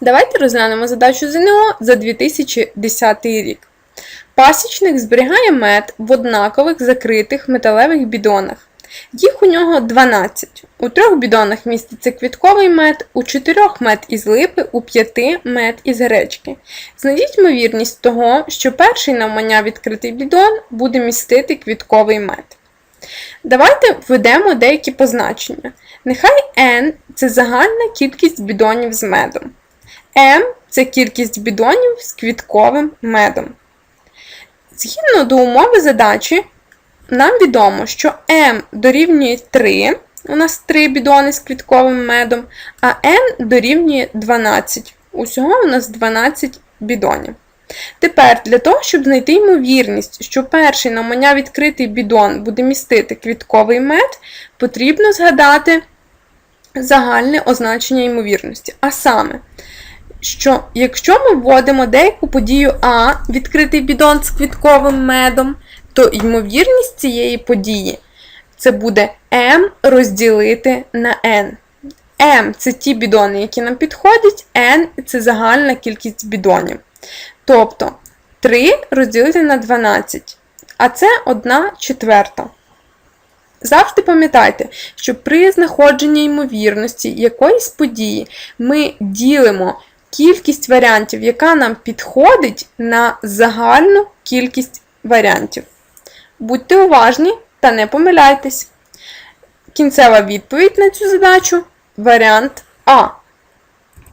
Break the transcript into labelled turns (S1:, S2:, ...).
S1: Давайте розглянемо задачу ЗНО за 2010 рік. Пасічник зберігає мед в однакових закритих металевих бідонах. Їх у нього 12. У трьох бідонах міститься квітковий мед, у чотирьох мед із липи, у п'яти мед із гречки. Знайдіть ймовірність того, що перший навмання відкритий бідон буде містити квітковий мед. Давайте введемо деякі позначення. Нехай n це загальна кількість бідонів з медом. M це кількість бідонів з квітковим медом. Згідно до умови задачі, нам відомо, що m дорівнює 3, у нас 3 бідони з квітковим медом, а n дорівнює 12. Усього у нас 12 бідонів. Тепер, для того, щоб знайти ймовірність, що перший навмання відкритий бідон буде містити квітковий мед, потрібно згадати загальне означення ймовірності. А саме, що якщо ми вводимо деяку подію А, відкритий бідон з квітковим медом, то ймовірність цієї події це буде m розділити на n. m це ті бідони, які нам підходять, n це загальна кількість бідонів. Тобто 3 розділити на 12, а це 1 четверта. Завжди пам'ятайте, що при знаходженні ймовірності якоїсь події ми ділимо кількість варіантів, яка нам підходить на загальну кількість варіантів. Будьте уважні та не помиляйтесь. Кінцева відповідь на цю задачу варіант А.